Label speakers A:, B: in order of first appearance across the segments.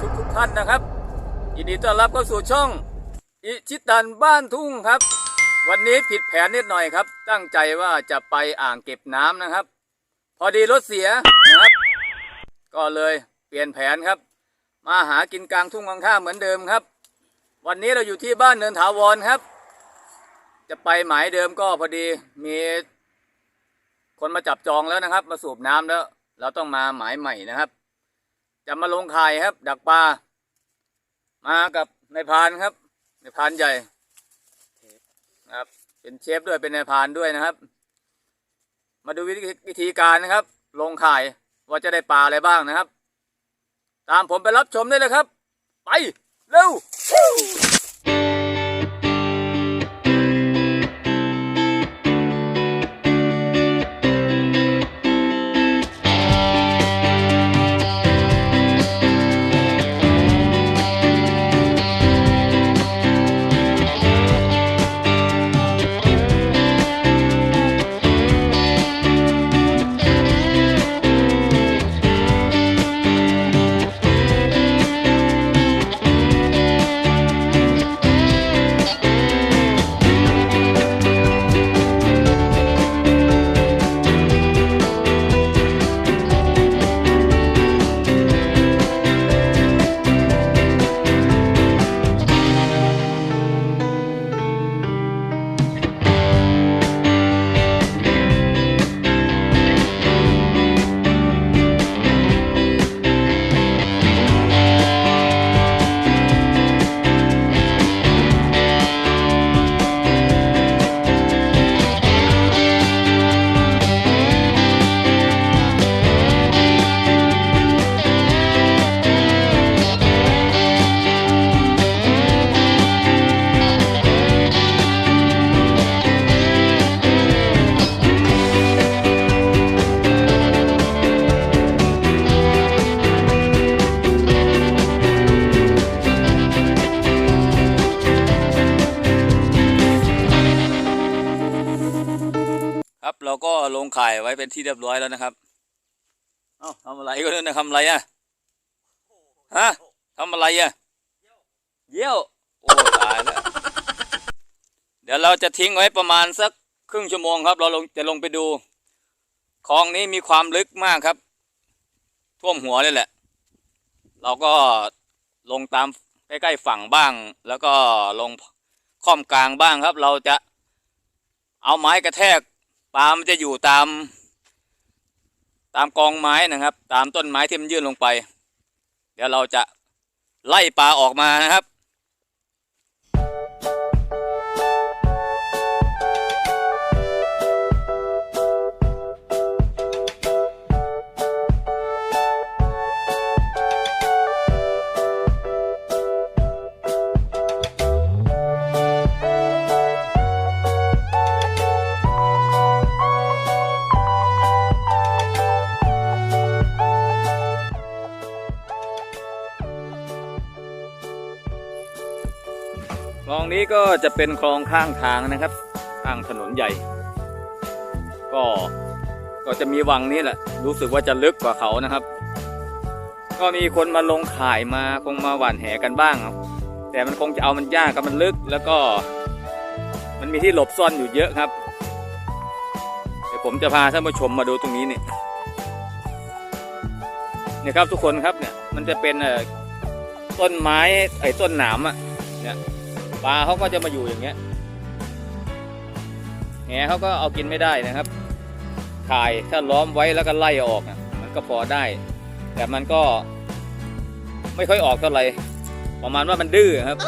A: ทุกทุกท่านนะครับ ยินดีต้อนรับเข้าสู่ช่อง อิชิตันบ้านทุ่งครับ วันนี้ผิดแผนนิดหน่อยครับ ตั้งใจว่าจะไปอ่างเก็บน้ำนะครับ พอดีรถเสียนะครับ ก็เลยเปลี่ยนแผนครับ มาหากินกลางทุ่งกลางท่าเหมือนเดิมครับ วันนี้เราอยู่ที่บ้านเนินถาวรครับ จะไปหมายเดิมก็พอดีมีคนมาจับจองแล้วนะครับ มาสูบน้ำแล้ว เราต้องมาหมายใหม่นะครับ จะมาลงข่ายครับ ดักปลามากับนายพานครับนายพานใหญ่ครับ เป็นเชฟด้วยเป็นนายพานด้วยนะครับ มาดูวิธีวิธีการนะครับ ลงข่ายว่าจะได้ปลาอะไรบ้างนะครับ ตามผมไปรับชมได้เลยครับ ไป เร็ว ที่เรียบร้อยแล้วนะครับ เอ้าทำอะไรก็เรื่องนะทำอะไรอะฮะทำอะไรอะเยี่ยวโอ้ตายแล้วเดี๋ยวเราจะทิ้งไว้ประมาณสักครึ่งชั่วโมงครับ เราลงจะลงไปดูคลองนี้มีความลึกมากครับ ท่วมหัวเลยแหละ เราก็ลงตามใกล้ๆฝั่งบ้าง แล้วก็ลงค่อมกลางบ้างครับ เราจะเอาไม้กระแทกปลามันจะอยู่ตาม ตามกองไม้นะครับ ตามต้นไม้ที่มันยื่นลงไป เดี๋ยวเราจะไล่ปลาออกมานะครับ นี้ก็จะเป็นคลองข้างทางนะครับ ข้างถนนใหญ่ ก็ก็จะมีวังนี้แหละ รู้สึกว่าจะลึกกว่าเขานะครับ ก็มีคนมาลงข่ายมาคงมาหว่านแหกันบ้างครับแต่มันคงจะเอามันยากกับมันลึกแล้วก็ มันมีที่หลบซ่อนอยู่เยอะครับเดี๋ยวผมจะพาท่านผู้ชมมาดูตรงนี้นี่เนี่ยครับทุกคนครับเนี่ยมันจะเป็นต้นไม้ไอ้ต้นหนามอะเนี่ย ปลาเขาก็จะมาอยู่อย่างเงี้ยแหเขาก็เอากินไม่ได้นะครับข่ายถ้าล้อมไว้แล้วก็ไล่ออกอะมันก็พอได้ แต่มันก็ไม่ค่อยออกเท่าไหร่ประมาณว่ามันดื้อครับ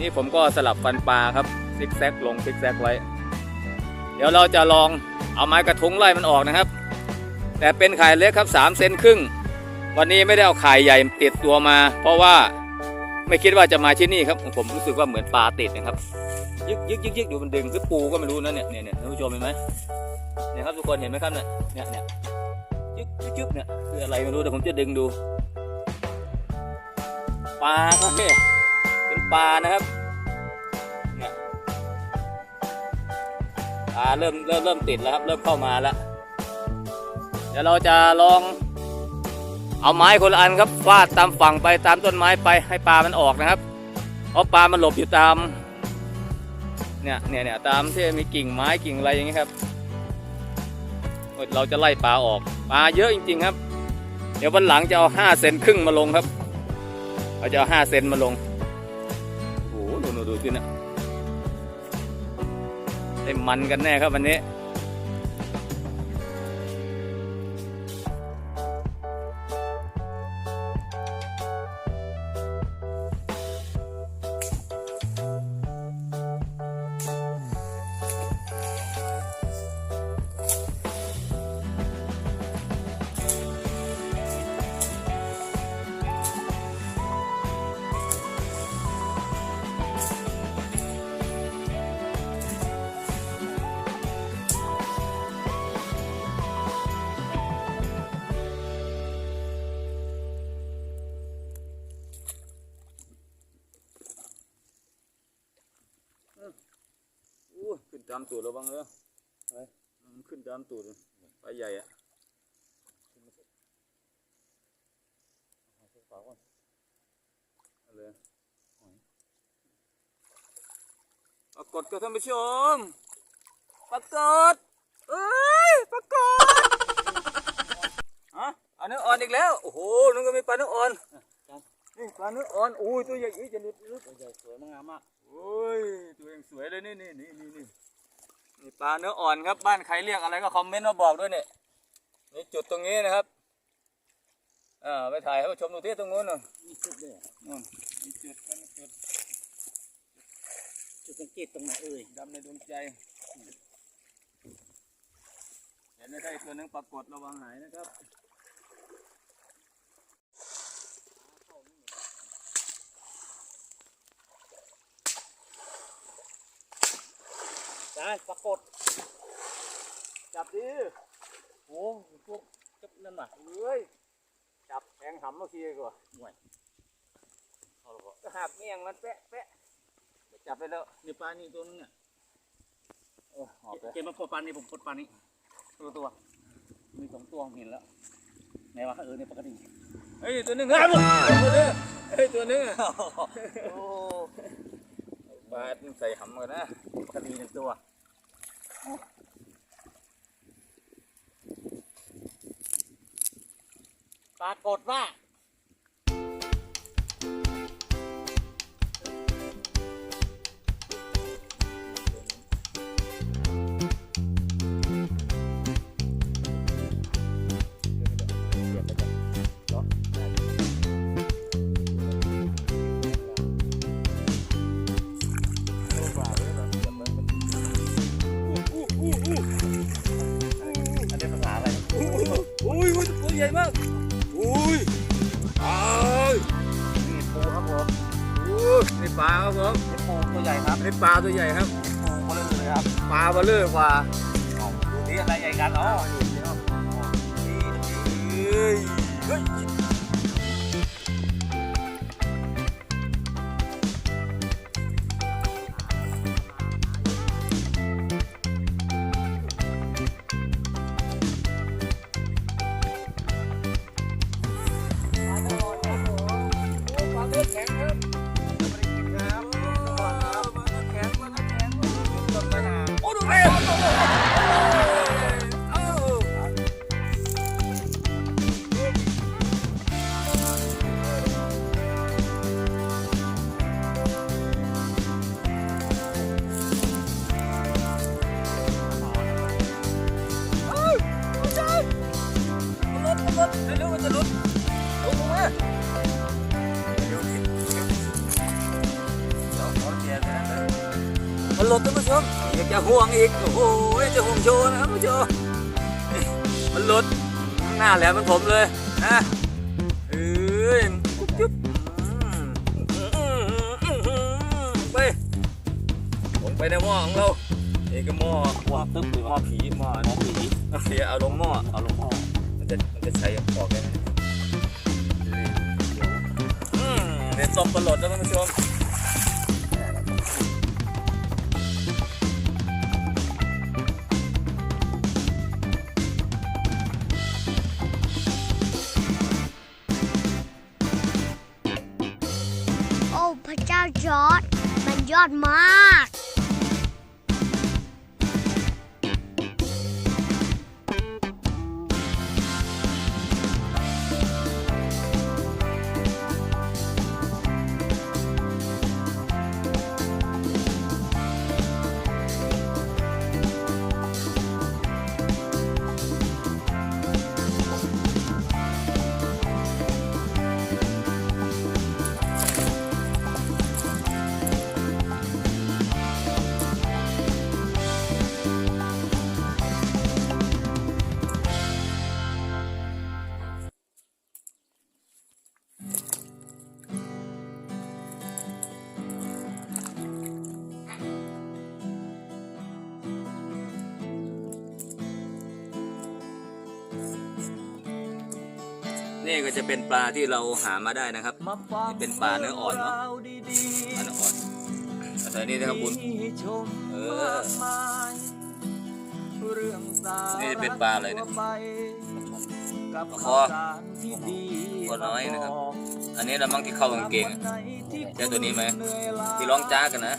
A: นี่ผมก็สลับฟันปลาครับซิกแซกลงซิกแซกไว้ เดี๋ยวเราจะลองเอาไม้กระทุงไล่มันออกนะครับ แต่เป็นข่ายเล็กครับสามเซนครึ่ง วันนี้ไม่ได้เอาข่ายใหญ่ติดตัวมา เพราะว่า ไม่คิดว่าจะมาที่นี่ครับ ผมรู้สึกว่าเหมือนปลาติดนะครับ ยึกยึกยึกยึกอยู่มันดึงหรือปูก็ไม่รู้นะเนี่ยเนี่ยเนี่ยท่านผู้ชมเห็นไหมเนี่ยครับทุกคนเห็นไหมครับเนี่ยเนี่ยเนี่ยยึกยึกยึกเนี่ยคืออะไรไม่รู้แต่ผมจะดึงดูปลาครับเนี่ยเป็นปลานะครับเนี่ยปลาเริ่มเริ่มเริ่มติดแล้วครับ เริ่มเข้ามาแล้วเดี๋ยวเราจะลอง เอาไม้คนละอันครับฟาดตามฝั่งไปตามต้นไม้ไปให้ปลามันออกนะครับเพราะปลามันหลบอยู่ตามเนี่ยเนี่ยเนี่ยตามที่มีกิ่งไม้กิ่งอะไรอย่างเงี้ครับเราจะไล่ปลาออกปลาเยอะจริง ๆ ครับ เดี๋ยววันหลังจะเอาห้าเซนครึ่งมาลงครับเราจะเอาห้าเซนมาลงโอ้โหดูดูดูสินะได้มันกันแน่ครับวันนี้ ตูดระวังเลยไปมันขึ้นตามตูดเลยปลาใหญ่อะเอาเลยปรากฏกับท่านผู้ชมปรากฏเอ้ยปรากฏฮะอาเนื้ออ่อนอีกแล้ว โอ้โหนึกว่ามีปลาเนื้ออ่อนนี่ปลาเนื้ออ่อนอุ้ยตัวใหญ่อีกจะหลุดหลุด
B: ใหญ่สวยมากงามมาก
A: โอ้ยตัวเองสวยเลยนี่นี่นี่นี่ นี่นี่ปลาเนื้ออ่อนครับบ้านใครเรียกอะไรก็คอมเมนต์มาบอกด้วยเนี่ยนี่จุดตรงนี้นะครับอ่าไปถ่ายให้ผู้ชมดูที่ตรงนู้นน่ะ
B: มีจุดด้วย
A: นู่นมีจุดกันจุด
B: จุดสังเกตตรงไหนเอ่ย
A: ดำในดวงใจเห็นไหมได้ตัวหนึงปรากฏระวังหายนะครับ
B: ปรากฏ
A: จับดิ
B: โอ้พวกจับนั่นน่ะ
A: เอ้ย จับแทงหำเมื่อกี้ก่อน
B: ห่วยเอาละบ่
A: ก็หักเงี้ยงมันแปะแปะจับไปแล้ว
B: ในปลานี่ตัวนึงอะ
A: เออหอบไป
B: เกมมาปลดปลานี่ผมปลดปลานี่ตัวตัว มีสองตัวผมเห็นแล้วไหนวะเออในปกติ
A: เฮ้ยตัวหนึงเฮ้ยตัวหนึงเฮ้ยตัวหนึง
B: โอ้
A: ปลาใส่หำก่อนนะ
B: ปกติหนึ่งตัว ปรากฏว่า
A: หญ่มากอุ้ยอ้าว
B: นี่ปูครับผม
A: อุ้ยนี่ปลาครับผม
B: นี่ปูตัวใหญ่ครับ
A: นี่ปลาตัวใหญ่ครับ
B: ปูมาเลยเลยครับ
A: ปลาเบลเลอร์กว่า
B: เอาดูนี่อะไรใหญ่กันอ๋อนี่เดี๋ยว
A: เฮ้ยเฮ้ย อีก โอ้โหจะห่วงโชว์นะผู้ชมมันลดหน้าแหลมเหมันผมเลยนะเอ้ยจุ๊บจุ๊บไปลงไปในหม้อของเราเอกหม้อ
B: ว่าตึ๊บเลย
A: หม้อผีหม้อ
B: หมอผี
A: โอเคเอาลงหม้อ
B: เอาลงหม้อ
A: มันจะมันจะใช้ออกได้ไหมเดี๋ยวส้มปลาหลดแล้วท่านผู้ชม
C: มัน
A: นี่ก็จะเป็นปลาที่เราหามาได้นะครับ
B: นี่
A: เป็นปลาเนื้ออ่อนเนอะปลาเนื้ออ่อนอาศัยนี่นะครับบุญเออนี่จะเป็นปลาอะไรเนี่ย
B: กับ
A: ค
B: ข้า
A: อ
B: วสารที่ดี
A: คอน้อยนะครับ อันนี้เรามั่งที่เข้ากางเกงอะเจอตัวนี้ไหมที่ร้องจ้ากันนะ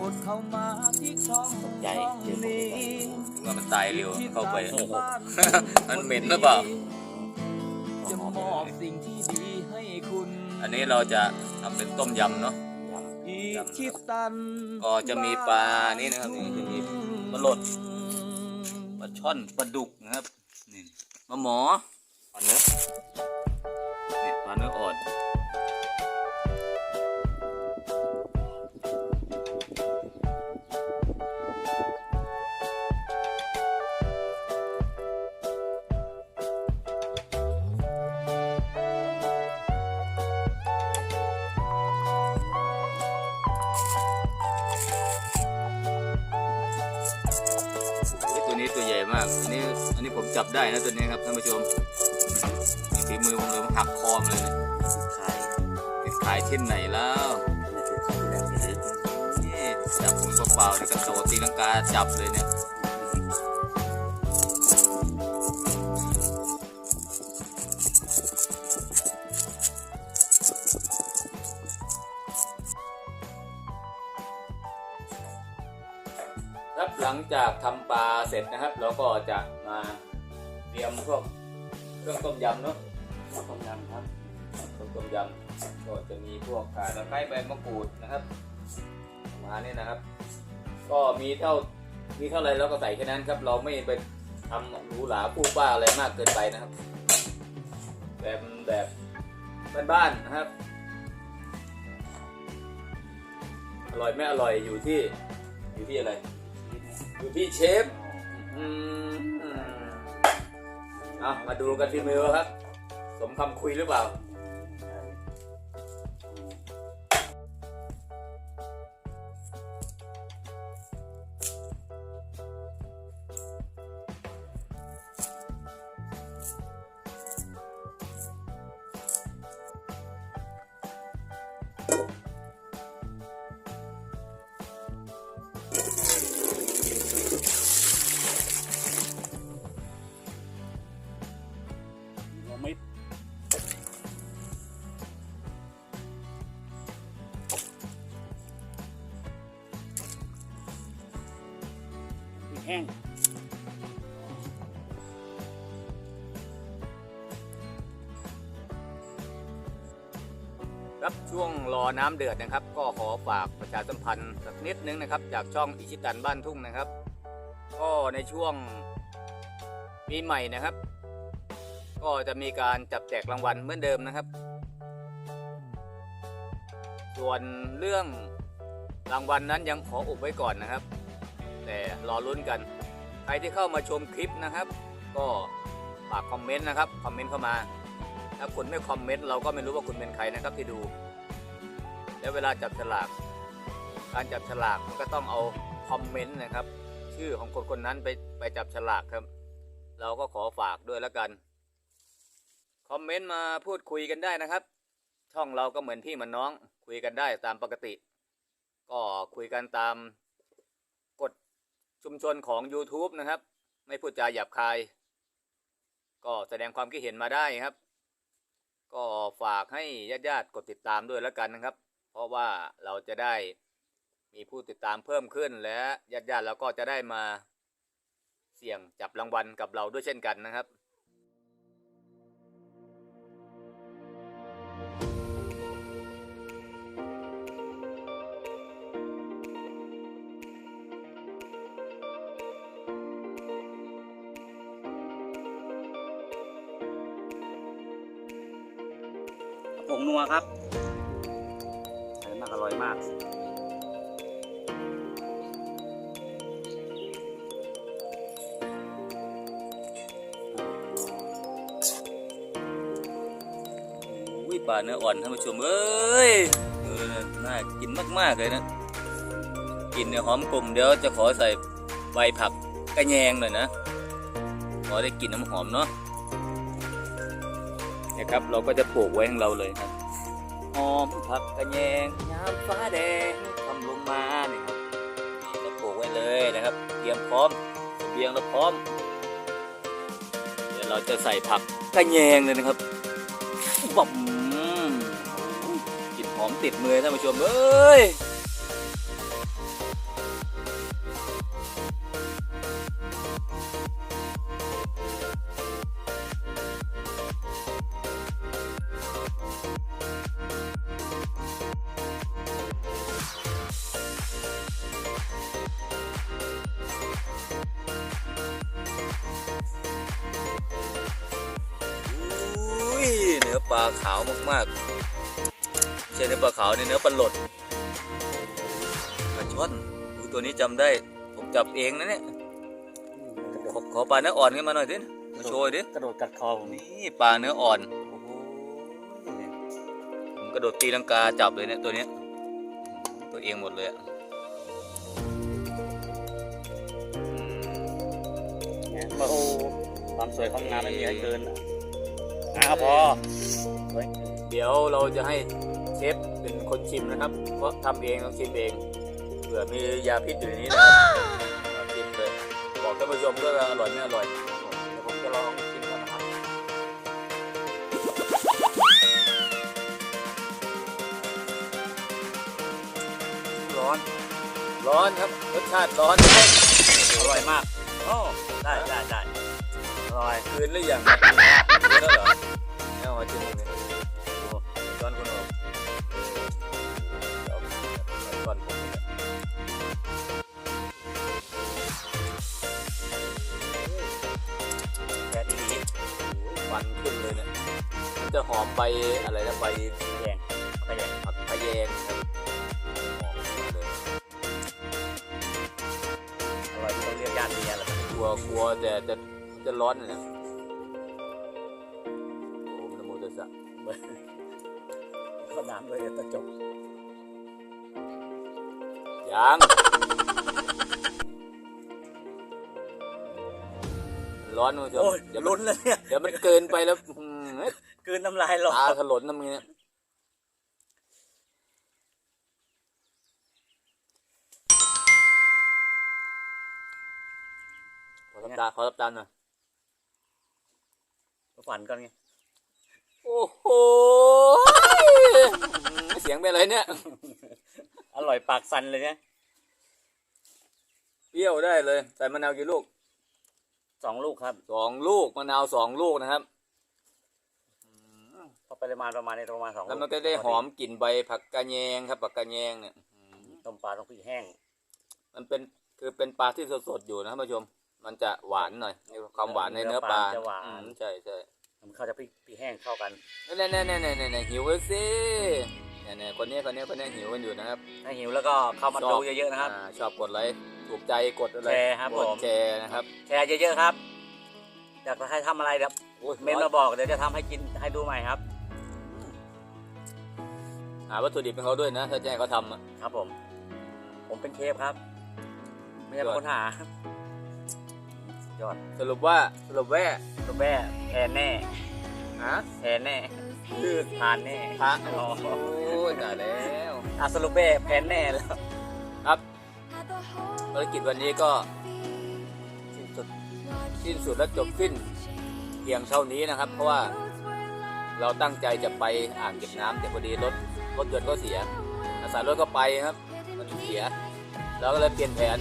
B: อดเข้ามาที่ช่อง
D: ใหญ่เจอ
B: นี้
A: ถึงว่ามันตายเร็วเข้าไปมันเหม็นหรือเปล่า
B: จะม อบสิ่งที่ดีให้คุณ
A: อันนี้เราจะทำเป็นต้มยำเนาะ
B: อีกคิดตัน
A: ก็จะมีปลานี่นะครับนี่จะมีปลาหลดปลาช่อนปลาดุกนะครับนี่ปลาหมอปลาเนื้อนี่ปลาเนื้ออ่อน จับได้นะตัวนี้ครับท่านผู้ชมนี่ฝีมือผมเลยผมหักคอมเลยนะ
D: ขาย
A: ไปขายที่ไหนแล้ว
D: นี่คือขายแล้วนี่
A: นี่จับผมเปล่าๆนี่กระโดดตีลังกาจับเลยเนี่ยครับหลังจากทำปลาเสร็จนะครับ เราก็จะมา เตรียมพวกเครื่องต้มยำเนาะ
D: ต้มยำครับ
A: เครื่องต้มยำก็จะมีพวกข่าตะไคร้ใบมะกรูดนะครับมาณนี้นะครับ ก็มีเท่ามีเท่าไรเราก็ใส่แค่นั้นครับ เราไม่ไปทำหรูหราปูป้าอะไรมากเกินไปนะครับ แบบแบบบ้านๆนะครับอร่อยไม่อร่อยอยู่ที่อยู่ที่อะไร อยู่ที่เชฟอืม เอามาดูกันที่มือครับ สมคำคุยหรือเปล่า
B: เรา ห้ง
A: ครับช่วงรอน้ำเดือดนะครับ ก็ขอฝากประชาสัมพันธ์สักนิดนึงนะครับ จากช่องอิชิตันบ้านทุ่งนะครับ ก็ในช่วงปีใหม่นะครับ ก็จะมีการจับแจกรางวัลเหมือนเดิมนะครับ ส่วนเรื่องรางวัลนนั้นยังขออุบไว้ก่อนนะครับ แต่รอลุ้นกัน ใครที่เข้ามาชมคลิปนะครับ ก็ฝากคอมเมนต์นะครับคอมเมนต์เข้ามา ถ้าคุณไม่คอมเมนต์เราก็ไม่รู้ว่าคุณเป็นใครนะครับที่ดู แล้วเวลาจับฉลาก การจับฉลากมันก็ต้องเอาคอมเมนต์นะครับ ชื่อของคนคนนั้นไปไปจับฉลากครับ เราก็ขอฝากด้วยแล้วกันคอมเมนต์มาพูดคุยกันได้นะครับ ช่องเราก็เหมือนพี่เหมือนน้อง คุยกันได้ตามปกติ ก็คุยกันตาม ชุมชนของ YouTube นะครับ ไม่พูดจาหยาบคาย ก็แสดงความคิดเห็นมาได้ครับ ก็ฝากให้ญาติๆกดติดตามด้วยแล้วกันนะครับ เพราะว่าเราจะได้มีผู้ติดตามเพิ่มขึ้นและญาติญาติๆเราก็จะได้มาเสี่ยงจับรางวัลกับเราด้วยเช่นกันนะครับ
B: ครับอร่อยมากอร่อยมาก
A: อุ้ยปลาเนื้ออ่อนท่านผู้ชมเอ้ยน่ากินมาก ๆ เลยนะกลินเนี่ยหอมกลมเดี๋ยวจะขอใส่ใบผักกระแยงหน่อยนะขอได้กลิ่นน้ำหอมเนาะนี่ยครับเราก็จะปลูกไว้ของเราเลยครับ หอมผักกระแยงยามฟ้าแดงทำลงมาเนี่ยครับนี่เราปลูกไว้เลยนะครับ เตรียมพร้อมเบียงเราพร้อม เดี๋ยวเราจะใส่ผักกระแยงเลยนะครับบ่มกลิ่นหอมติดมือท่านผู้ชมเอ้ย ปลาขาวมากๆไม่ใช่เนื้อปลาขาวนี่เนื้อปลาหลดปลาช่อนดูตัวนี้จำได้ผมจับเองนะเนี่ยขอขอปลาเนื้ออ่อนขึ้นมาหน่อยดิมาโชว์ดิ
B: กระโดดกัดคอผมนี่
A: นี่ปลาเนื้ออ่อนโอ้โหผมกระโดดตีลังกาจับเลยเนี่ยตัวเนี้ยตัวเองหมดเลยอะอืม
B: เนี่ยโอ้โหความสวยความงามไม่มีอะไรเกิน อะอะพอ
A: เดี๋ยวเราจะให้เชฟเป็นคนชิมนะครับ เพราะทำเองต้องชิมเองเผื่อมียาพิษอยู่ในนี้นะครับเอาชิมเลยบอกท่านผู้ชมด้วยว่าอร่อยไม่อร่อยเดี๋ยวผมจะลองชิมก่อนนะครับ
B: ร้อน
A: ร้อนครับรสชาติร้อน
B: อร่อยมากโอ้ได้ได้ได้อร่อย
A: คืนหรือยังคืน แล้วเหรอเอามาชิมตรงนี้โอ้อนคนออกเดี๋ยวเอาช้อนผมเนี่ยแค่ดีๆฟันขึ้นเลยเนี่ยมันจะหอมใบอะไรนะใบ
B: แยงไปแยง
A: ผักพะแยงครับหอมเลย
B: อร่อยไม่ต้องเรียกญาติเมียแล้ว
A: กลัวกลัวแต่จะจะร้อน ยังร้อนนะคุณผู้ชม
B: โอ้ย
A: เดี๋ยวมั
B: ลุ้
A: น
B: นเลยเนี่ย
A: เดี๋ยวมันเกินไปแล้วอื้อหือก
B: ลืนน้ำลายหลอก
A: ตาถลนน้ำเงี้ยขอรับตาขอรับตาหน่อย
B: ฝันก่อนไง
A: โอ้โห เสียงเป็นอะไรเนี่ย
B: อร่อยปากสั่นเลยเนี่ย
A: เปรี้ยวได้เลย ใส่มะนาวกี่ลูก
B: สองลูกครับ
A: สองลูกมะนาวสองลูกนะครับ
B: พอปริมาณประมาณนี้ประมาณสอง
A: แล้วมันก็ได้หอมกลิ่นใบผักกระแยงครับผักกระแยงเนี่ยอืม
B: ต้มปลาต้องพริกแห้ง
A: มันเป็นคือเป็นปลาที่สดๆอยู่นะท่านผู้ชม มันจะหวานหน่อยมีความหวานในเนื้อปลา
B: จะหวาน
A: อืมใช่ใช่
B: มันเข้าจะพริกพริกแห้งเข้ากัน
A: แน่แน่แน่แน่แน่แน่หิวเลยสิ เนี่ยเนี่ยคนนี้คนนี้คนนี้หิวกันอยู่นะครับ
B: ถ้าหิวแล้วก็เข้ามาดูเยอะๆนะครับา
A: ชอบกดไลค์ถูกใจกดอะไร
B: แชร์ครับ
A: กด
B: ผม
A: แชร์นะครับ
B: แชร์เยอะๆครับอยากจะให้ทำอะไรเดี๋ยว
A: โอ้ย
B: เมนต์มาบอกเดี๋ยวจะทำให้กินให้ดูใหม่ครับ
A: หาวัตถุดิบให้เขาด้วยนะถ้าจะให้เขาทำอะ
B: ครับผม ผมเป็นเชฟครับ ไม่ใช่เป็นคนหาสุดยอด
A: สรุปว่าสรุปแว่
B: ตัวแม่แทนแน่
A: ฮะ
B: แทนแน่คือทานแน่
A: พระ
B: อ๋อ
A: โอ้ ยตายแล้ว
B: อะสรุปแม่แพนแน่แล้ว
A: ครับภารกิจวันนี้ก็สิ้นสุดสิ้นสุดและจบสิ้นเพียงเท่านี้นะครับ เพราะว่าเราตั้งใจจะไปอ่างเก็บน้ำแต่พอดีรถรถยนต์ก็เสีย อาสารถก็ไปครับ มันเสียเราก็เลยเปลี่ยนแผน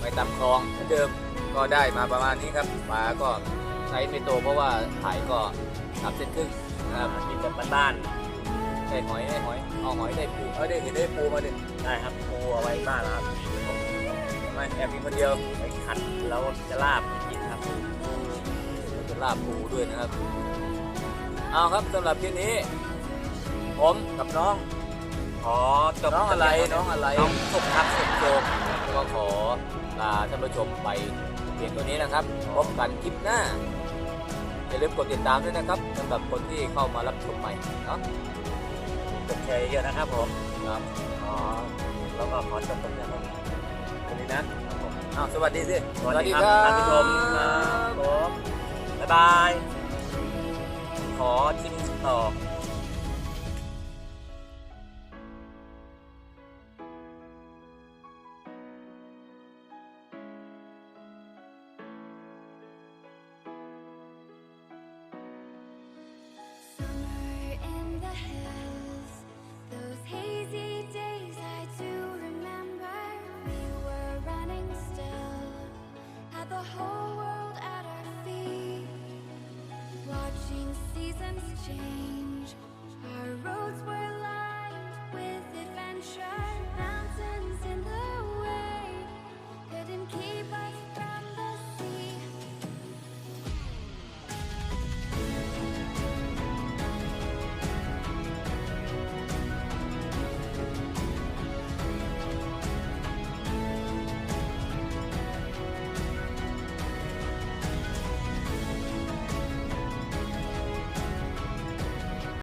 A: ไปตามคลองเหมือนเดิมก็ได้มาประมาณนี้ครับปลาก็ใช้ไม่โตเพราะว่าถ่ายก็สามเซนครึ่งนะครับ
B: กินแบบบ้าน
A: ได้หอยได้หอย เอาหอยได้ปูเอาได้เห็นได้ปูมาดิ
B: ๆได้ครับปูเอาไว้บ้านนะครับ
A: ทำไมแอบมีคนเดียว
B: ไว้ขัดแล้วจะลาบกินครับ
A: เราจะลาบปูด้วยนะครับ เอาครับสำหรับที่นี้ ผมกับน้อง
B: ขอจบ
A: น้องอะไรน้องอะไร
B: น้องสุกครับสุก
A: โยมก็ขอลาท่านผู้ชมไปเพียงตัวนี้นะครับพบกันคลิปหน้าอย่าลืมกดติดตามด้วยนะครับสำหรับคนที่เข้ามารับชมใหม่เนาะ
B: กดแชร์เยอะนะครับผม
A: ครับ
B: อ๋อแล้วก็ขอจบตรงนี้ครับ
A: วันนี้นะอ้าวสวัสดีสิ
B: สวัสดีครับท่านผู้ชมครับผมบ๊ายบาย ขอชิมต่อ